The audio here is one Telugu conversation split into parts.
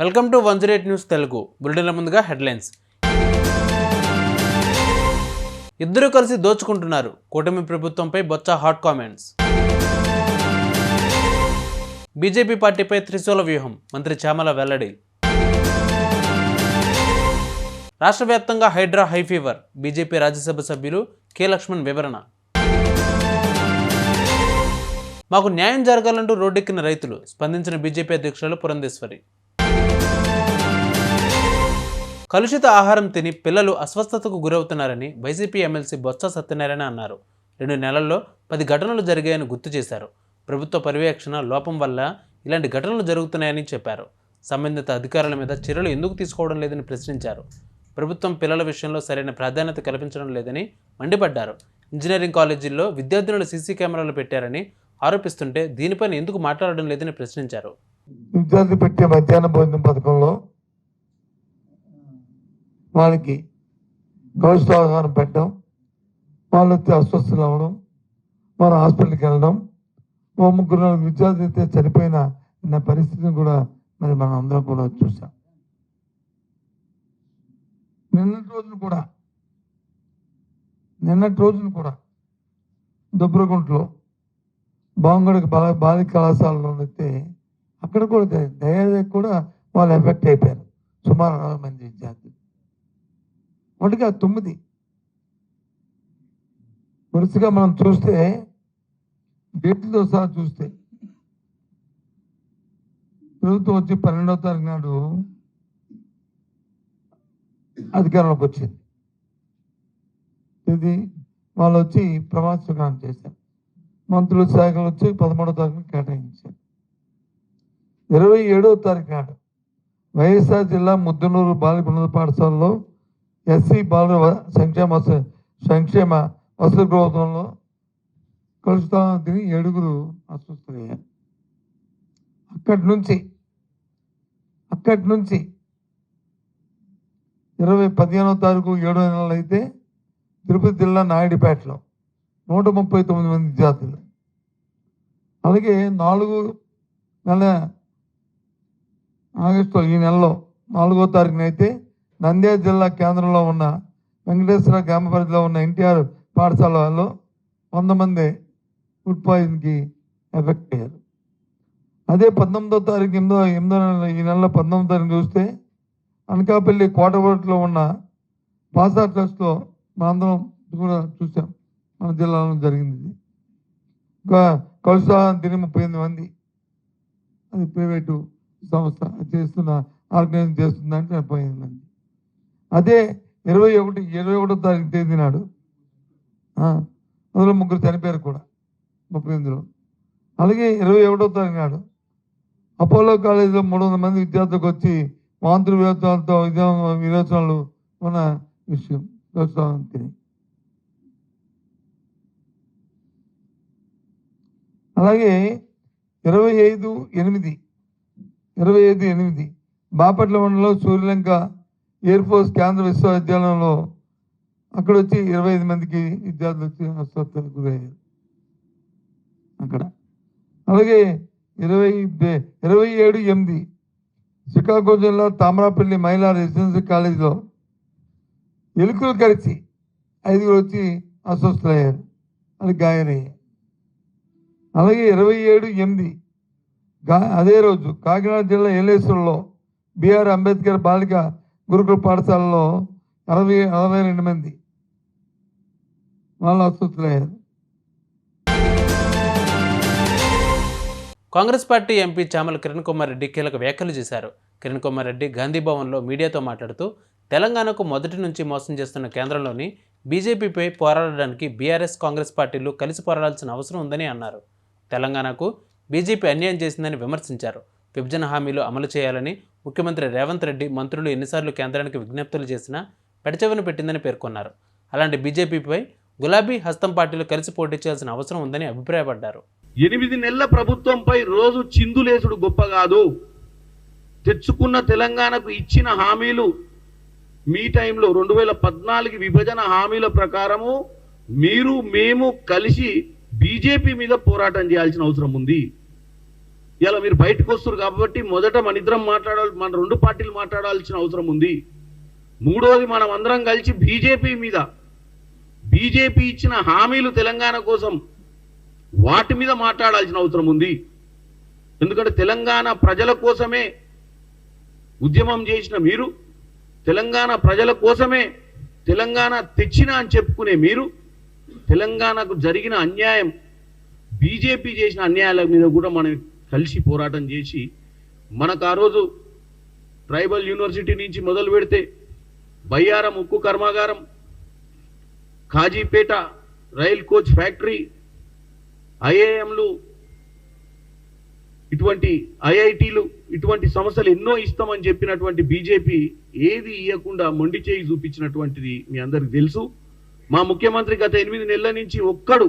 Welcome to one zero eight news Telugu. బులెటిన్ల ముందుగా హెడ్లైన్స్. ఇద్దరు కలిసి దోచుకుంటున్నారు. కూటమి ప్రభుత్వంపై బొత్స హాట్ కామెంట్స్. బీజేపీ పార్టీపై త్రిశూల వ్యూహం. మంత్రి చామల వెల్లడి. రాష్ట్ర వ్యాప్తంగా HYDRAA high fever. BJP Rajya Sabha సభ్యులు కె లక్ష్మణ్ వివరణ. మాకు న్యాయం జరగాలంటూ రోడ్డెక్కిన రైతులు. స్పందించిన బీజేపీ అధ్యక్షురాలు పురంధేశ్వరి. కలుషిత ఆహారం తిని పిల్లలు అస్వస్థతకు గురవుతున్నారని వైసీపీ ఎమ్మెల్సీ బొత్స సత్యనారాయణ అన్నారు. రెండు నెలల్లో పది ఘటనలు జరిగాయని గుర్తు చేశారు. ప్రభుత్వ పర్యవేక్షణ లోపం వల్ల ఇలాంటి ఘటనలు జరుగుతున్నాయని చెప్పారు. సంబంధిత అధికారుల మీద చర్యలు ఎందుకు తీసుకోవడం లేదని ప్రశ్నించారు. ప్రభుత్వం పిల్లల విషయంలో సరైన ప్రాధాన్యత కల్పించడం లేదని మండిపడ్డారు. ఇంజనీరింగ్ కాలేజీల్లో విద్యార్థులను సీసీ కెమెరాలు పెట్టారని ఆరోపిస్తుంటే దీనిపైన ఎందుకు మాట్లాడడం లేదని ప్రశ్నించారు. విద్యార్థి పెట్టే మధ్యాహ్న భోజనం పథకంలో వాళ్ళకి కౌశలాహారం పెట్టడం వాళ్ళు అస్వస్థలు అవ్వడం మన హాస్పిటల్కి వెళ్ళడం ఓ ముగ్గురు నాలుగు విద్యార్థులు అయితే చనిపోయిన నా పరిస్థితిని కూడా మరి మనం అందరం కూడా చూసాం నిన్నటి రోజున కూడా నిన్నటి రోజున కూడా దుబ్రగుంట్లో బాంగడికి బాల బాలిక కళాశాలలో అయితే అక్కడ కూడా దయ కూడా వాళ్ళు ఎఫెక్ట్ అయిపోయారు. సుమారు అరవై మంది. మొదటిగా తొమ్మిది. వరుసగా మనం చూస్తే డేట్లతో సహా చూస్తే ప్రభుత్వం వచ్చి పన్నెండవ తారీఖు నాడు అధికారంలోకి వచ్చింది. ఇది వాళ్ళు వచ్చి ప్రమాణ స్వీకారం చేశారు. మంత్రుల శాఖలు వచ్చి పదమూడో తారీఖున కేటాయించారు. ఇరవై ఏడవ తారీఖు నాడు వైఎస్ఆర్ జిల్లా ముద్దనూరు బాలిక ఉన్నత పాఠశాలలో ఎస్సీ బాలుర సంక్షేమ సంక్షేమ వసతి గృహంలో కలుస్తామని తిని ఏడుగురు అస్వస్థులయ్యారు. అక్కడి నుంచి అక్కడి నుంచి ఇరవై పదిహేనో తారీఖు ఏడో నెలలు అయితే తిరుపతి జిల్లా నాయుడుపేటలో నూట ముప్పై తొమ్మిది మంది విద్యార్థులు. అలాగే నాలుగు నెల ఆగస్టు ఈ నెలలో నాలుగో తారీఖున అయితే నంద్యాల జిల్లా కేంద్రంలో ఉన్న వెంకటేశ్వర గ్రామ పరిధిలో ఉన్న ఎన్టీఆర్ పాఠశాలలో వంద మంది ఫుడ్ పాయిజన్కి ఎఫెక్ట్ అయ్యారు. అదే పంతొమ్మిదో తారీఖు ఎనిమిదో ఎనిమిదో ఈ నెలలో పంతొమ్మిదో తారీఖు చూస్తే అనకాపల్లి కోటగోట్లో ఉన్న పాసా ట్రస్ట్లో మనందరం కూడా చూసాం. మన జిల్లాలో జరిగింది ఇంకా కలుషాలను తిని ముప్పై ఎనిమిది మంది అది ప్రైవేటు సంస్థ చేస్తున్న ఆర్గనైజ్ చేస్తుందంటే ముప్పై ఎనిమిది మంది. అదే ఇరవై ఒకటి ఇరవై ఒకటో తారీఖు తేదీ నాడు. అందులో ముగ్గురు చనిపోయారు కూడా ముప్పై ఎనిమిదిలో. అలాగే ఇరవై ఒకటో తారీఖు నాడు అపోలో కాలేజీలో మూడు వందల మంది విద్యార్థులకు వచ్చి వాంతులు విరోచనాలతో విద్యా విరోచనాలు ఉన్న విషయం కలుషాలను తిని. అలాగే ఇరవై ఐదు ఎనిమిది ఇరవై ఐదు ఎనిమిది బాపట్ల మండలం సూర్యలంక ఎయిర్ ఫోర్స్ కేంద్ర విశ్వవిద్యాలయంలో అక్కడ వచ్చి ఇరవై ఐదు మందికి విద్యార్థులు వచ్చి అస్వస్థతకు గురయ్యారు. అక్కడ. అలాగే ఇరవై ఇరవై ఏడు ఎనిమిది శ్రీకాకుళం జిల్లా తామరాపల్లి మహిళా రెసిడెన్సీ కాలేజీలో ఎలుకలు కరిచి ఐదుగురు వచ్చి అస్వస్థులయ్యారు. అది గాయాలయ్యారు. అలాగే ఇరవై ఏడు ఎనిమిది గా అదే రోజు కాకినాడ జిల్లా ఏలేశ్వరంలో బిఆర్ అంబేద్కర్ బాలిక గురుకుల పాఠశాలలో అరవై అరవై రెండు మంది. వాళ్ళు అస్వస్థులయ్యారు Congress party MP Chamala Kiran Kumar Reddy కీలక వ్యాఖ్యలు చేశారు. కిరణ్ కుమార్ రెడ్డి గాంధీ భవన్లో మీడియాతో మాట్లాడుతూ తెలంగాణకు మొదటి నుంచి మోసం చేస్తున్న కేంద్రంలోని బీజేపీపై పోరాడడానికి బీఆర్ఎస్ కాంగ్రెస్ పార్టీలు కలిసి పోరాడాల్సిన అవసరం ఉందని అన్నారు. తెలంగాణకు బీజేపీ అన్యాయం చేసిందని విమర్శించారు. విభజన హామీలు అమలు చేయాలని ముఖ్యమంత్రి రేవంత్ రెడ్డి మంత్రులు ఎన్నిసార్లు కేంద్రానికి విజ్ఞప్తులు చేసినా పెడచెవిన పెట్టిందని పేర్కొన్నారు. అలాంటి బీజేపీపై గులాబీ హస్తం పార్టీలు కలిసి పోటీ చేయాల్సిన అవసరం ఉందని అభిప్రాయపడ్డారు. ఎనిమిది నెలల ప్రభుత్వంపై రోజు చిందులేసుడు గొప్ప కాదు. తెచ్చుకున్న తెలంగాణకు ఇచ్చిన హామీలు మీ టైంలో రెండు వేల పద్నాలుగు విభజన హామీల ప్రకారము మీరు మేము కలిసి బీజేపీ మీద పోరాటం చేయాల్సిన అవసరం ఉంది. ఇలా మీరు బయటకు వస్తారు కాబట్టి మొదట మన ఇద్దరం మాట్లాడాలి మన రెండు పార్టీలు మాట్లాడాల్సిన అవసరం ఉంది. మూడోది మనం అందరం కలిసి బీజేపీ మీద బీజేపీ ఇచ్చిన హామీలు తెలంగాణ కోసం వాటి మీద మాట్లాడాల్సిన అవసరం ఉంది. ఎందుకంటే తెలంగాణ ప్రజల కోసమే ఉద్యమం చేసిన మీరు తెలంగాణ ప్రజల కోసమే తెలంగాణ తెచ్చిన అని చెప్పుకునే మీరు తెలంగాణకు జరిగిన అన్యాయం బీజేపీ చేసిన అన్యాయాల మీద కూడా మనం కలిసి పోరాటం చేసి మనకు ఆ రోజు ట్రైబల్ యూనివర్సిటీ నుంచి మొదలు పెడితే బయ్యారం ఉక్కు కర్మాగారం కాజీపేట రైల్ కోచ్ ఫ్యాక్టరీ ఐఏఎంలు ఇటువంటి ఐఐటీలు ఇటువంటి సమస్యలు ఎన్నో ఇస్తామని చెప్పినటువంటి బీజేపీ ఏది ఇవ్వకుండా మొండి చేయి చూపించినటువంటిది మీ అందరికి తెలుసు. మా ముఖ్యమంత్రి గత ఎనిమిది నెలల నుంచి ఒక్కడు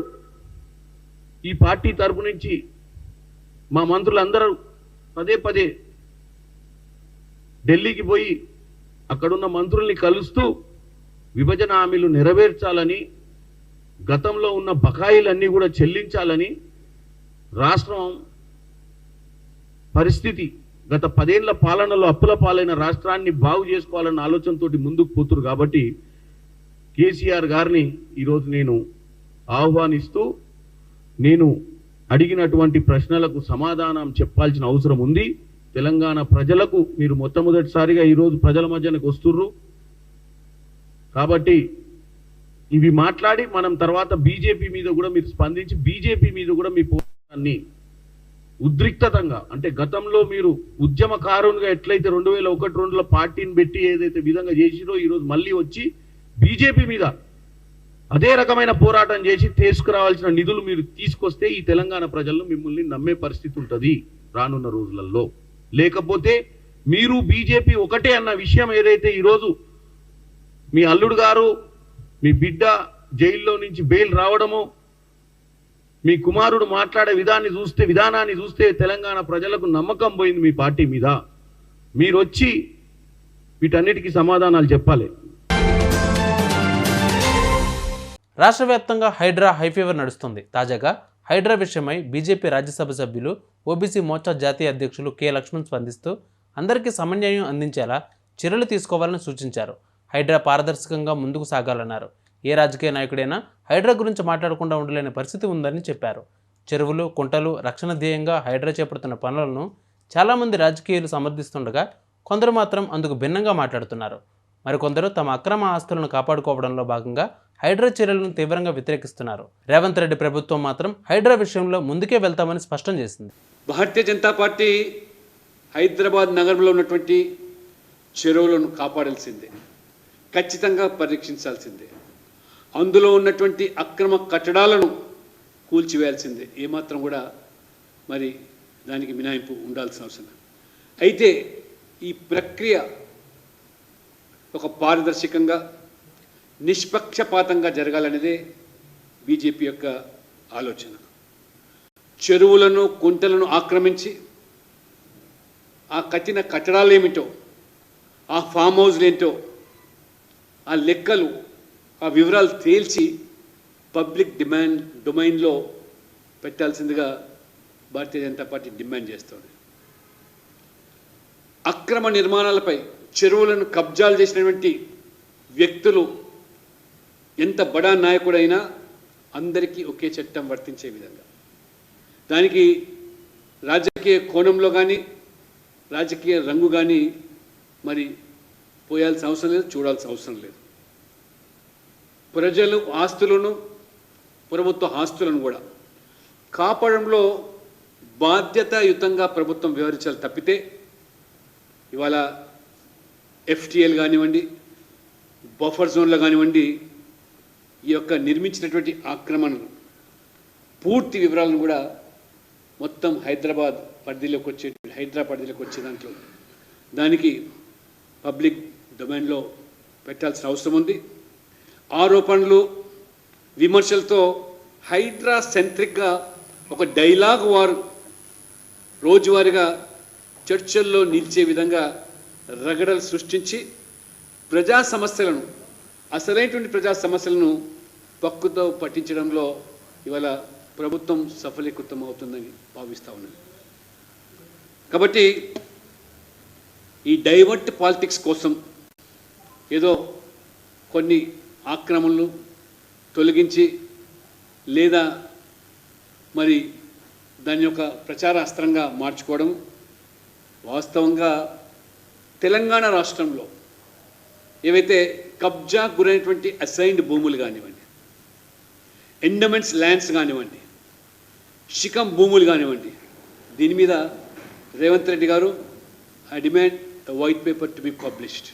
ఈ పార్టీ తరపు నుంచి మా మంత్రులందరూ పదే పదే ఢిల్లీకి పోయి అక్కడున్న మంత్రుల్ని కలుస్తూ విభజన హామీలు నెరవేర్చాలని గతంలో ఉన్న బకాయిలన్నీ కూడా చెల్లించాలని రాష్ట్రం పరిస్థితి గత పదేళ్ళ పాలనలో అప్పుల పాలైన రాష్ట్రాన్ని బాగు చేసుకోవాలన్న ఆలోచనతోటి ముందుకు పోతురు కాబట్టి కేసీఆర్ గారిని ఈరోజు నేను ఆహ్వానిస్తూ నేను అడిగినటువంటి ప్రశ్నలకు సమాధానం చెప్పాల్సిన అవసరం ఉంది. తెలంగాణ ప్రజలకు మీరు మొట్టమొదటిసారిగా ఈరోజు ప్రజల మధ్యనకు వస్తుర్రు. కాబట్టి ఇవి మాట్లాడి మనం తర్వాత బీజేపీ మీద కూడా మీరు స్పందించి బీజేపీ మీద కూడా మీ పోరాటాన్ని ఉద్రిక్తతంగా అంటే గతంలో మీరు ఉద్యమకారునిగా ఎట్లయితే రెండు వేల ఒకటి రెండులో పార్టీని పెట్టి ఏదైతే విధంగా చేసిరో ఈరోజు మళ్ళీ వచ్చి బీజేపీ మీద అదే రకమైన పోరాటం చేసి తీసుకురావాల్సిన నిధులు మీరు తీసుకొస్తే ఈ తెలంగాణ ప్రజలను మిమ్మల్ని నమ్మే పరిస్థితి ఉంటుంది రానున్న రోజులలో. లేకపోతే మీరు బీజేపీ ఒకటే అన్న విషయం ఏదైతే ఈరోజు మీ అల్లుడు గారు మీ బిడ్డ జైల్లో నుంచి బెయిల్ రావడము మీ కుమారుడు మాట్లాడే విధాన్ని చూస్తే విధానాన్ని చూస్తే తెలంగాణ ప్రజలకు నమ్మకం పోయింది మీ పార్టీ మీద. మీరు వచ్చి వీటన్నిటికీ సమాధానాలు చెప్పాలి. రాష్ట్ర వ్యాప్తంగా హైడ్రా హైఫీవర్ నడుస్తుంది. తాజాగా హైడ్రా విషయమై బీజేపీ రాజ్యసభ సభ్యులు ఓబీసీ మోర్చా జాతీయ అధ్యక్షులు కె లక్ష్మణ్ స్పందిస్తూ అందరికీ సమన్వయం అందించేలా చర్యలు తీసుకోవాలని సూచించారు. హైడ్రా పారదర్శకంగా ముందుకు సాగాలన్నారు. ఏ రాజకీయ నాయకుడైనా హైడ్రా గురించి మాట్లాడకుండా ఉండలేని పరిస్థితి ఉందని చెప్పారు. చెరువులు కుంటలు రక్షణ ధ్యేయంగా హైడ్రా చేపడుతున్న పనులను చాలామంది రాజకీయాలు సమర్థిస్తుండగా కొందరు మాత్రం అందుకు భిన్నంగా మాట్లాడుతున్నారు. మరికొందరు తమ అక్రమ ఆస్తులను కాపాడుకోవడంలో భాగంగా హైడ్రా చర్యలను తీవ్రంగా వ్యతిరేకిస్తున్నారు. రేవంత్ రెడ్డి ప్రభుత్వం మాత్రం హైడ్రా విషయంలో ముందుకే వెళ్తామని స్పష్టం చేసింది. భారతీయ జనతా పార్టీ హైదరాబాద్ నగరంలో ఉన్నటువంటి చెరువులను కాపాడాల్సిందే. ఖచ్చితంగా పరీక్షించాల్సిందే. అందులో ఉన్నటువంటి అక్రమ కట్టడాలను కూల్చివేయాల్సిందే. ఏమాత్రం కూడా మరి దానికి మినహాయింపు ఉండాల్సిన అవసరం అయితే ఈ ప్రక్రియ ఒక పారదర్శకంగా నిష్పక్షపాతంగా జరగాలనేదే బీజేపీ యొక్క ఆలోచన. చెరువులను కుంటలను ఆక్రమించి ఆ కట్టిన కట్టడాలు ఏమిటో ఆ ఫామ్ హౌస్లు ఏంటో ఆ లెక్కలు ఆ వివరాలు తేల్చి పబ్లిక్ డిమాండ్ డొమైన్లో పెట్టాల్సిందిగా భారతీయ జనతా పార్టీ డిమాండ్ చేస్తోంది. అక్రమ నిర్మాణాలపై చెరువులను కబ్జాలు చేసినటువంటి వ్యక్తులు ఎంత బడా నాయకుడైనా అందరికీ ఒకే చట్టం వర్తించే విధంగా. దానికి రాజకీయ కోణంలో కానీ రాజకీయ రంగు కానీ మరి పోయాల్సిన అవసరం లేదు చూడాల్సిన అవసరం లేదు. ప్రజలు ఆస్తులను ప్రభుత్వ ఆస్తులను కూడా కాపాడంలో బాధ్యతాయుతంగా ప్రభుత్వం వివరించాలి తప్పితే ఇవాళ ఎఫ్టిఎల్ కానివ్వండి బఫర్ జోన్లో కానివ్వండి ఈ యొక్క నిర్మించినటువంటి ఆక్రమణలు పూర్తి వివరాలను కూడా మొత్తం హైదరాబాద్ పరిధిలోకి వచ్చే హైదరాబాద్ పరిధిలోకి వచ్చే దాంట్లో దానికి పబ్లిక్ డొమైన్లో పెట్టాల్సిన అవసరం ఉంది. ఆరోపణలు విమర్శలతో హైడ్రా సెంట్రిక్గా ఒక డైలాగ్ వారు రోజువారీగా చర్చల్లో నిలిచే విధంగా రగడలు సృష్టించి ప్రజా సమస్యలను అసలైనటువంటి ప్రజా సమస్యలను పక్కుతో పట్టించడంలో ఇవాళ ప్రభుత్వం సఫలీకృతం అవుతుందని భావిస్తూ ఉన్నది కాబట్టి ఈ డైవర్ట్ పాలిటిక్స్ కోసం ఏదో కొన్ని ఆక్రమణలు తొలగించి లేదా మరి దాని యొక్క ప్రచార అస్త్రంగా మార్చుకోవడం వాస్తవంగా తెలంగాణ రాష్ట్రంలో ఏవైతే కబ్జా గురైనటువంటి అసైన్డ్ భూములు కానివ్వండి ఎండమెంట్స్ ల్యాండ్స్ కానివ్వండి శిఖం భూములు కానివ్వండి దీని మీద రేవంత్ రెడ్డి గారు I demand white paper to be published.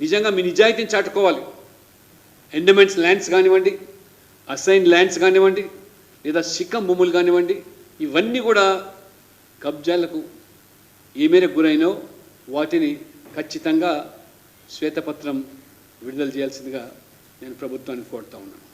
నిజంగా మీ నిజాయితీని చాటుకోవాలి. ఎండమెంట్స్ ల్యాండ్స్ కానివ్వండి అసైన్ ల్యాండ్స్ కానివ్వండి లేదా శిఖం భూములు కానివ్వండి ఇవన్నీ కూడా కబ్జాలకు ఏ మేరకు గురైనో వాటిని ఖచ్చితంగా శ్వేతపత్రం విడుదల చేయాల్సిందిగా నేను ప్రభుత్వాన్ని కోరుతా ఉన్నాను.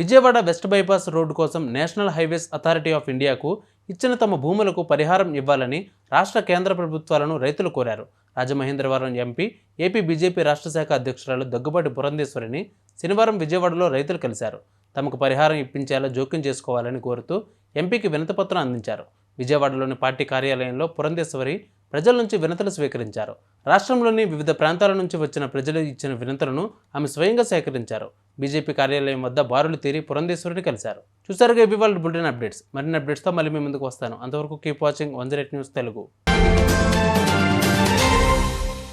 విజయవాడ వెస్ట్ బైపాస్ రోడ్డు కోసం నేషనల్ హైవేస్ అథారిటీ ఆఫ్ ఇండియాకు ఇచ్చిన తమ భూములకు పరిహారం ఇవ్వాలని రాష్ట్ర కేంద్ర ప్రభుత్వాలను రైతులు కోరారు. రాజమహేంద్రవరం ఎంపీ ఏపీ బీజేపీ రాష్ట్ర శాఖ అధ్యక్షురాలు దగ్గుబాటి పురంధేశ్వరిని శనివారం విజయవాడలో రైతులు కలిశారు. తమకు పరిహారం ఇప్పించేలా జోక్యం చేసుకోవాలని కోరుతూ ఎంపీకి వినతిపత్రం అందించారు. విజయవాడలోని పార్టీ కార్యాలయంలో పురంధేశ్వరి ప్రజల నుంచి వినతులు స్వీకరించారు. రాష్ట్రంలోని వివిధ ప్రాంతాల నుంచి వచ్చిన ప్రజలు ఇచ్చిన వినతులను ఆమె స్వయంగా సేకరించారు. బీజేపీ కార్యాలయం వద్ద బారులు తీరి పురంధేశ్వరిని కలిశారు. చూసారుగా ఇవి వాళ్ళ బులెటిన్ అప్డేట్స్. మరిన్ని అప్డేట్స్తో మళ్ళీ మీ ముందుకు వస్తాను. అంతవరకు keep watching one news Telugu.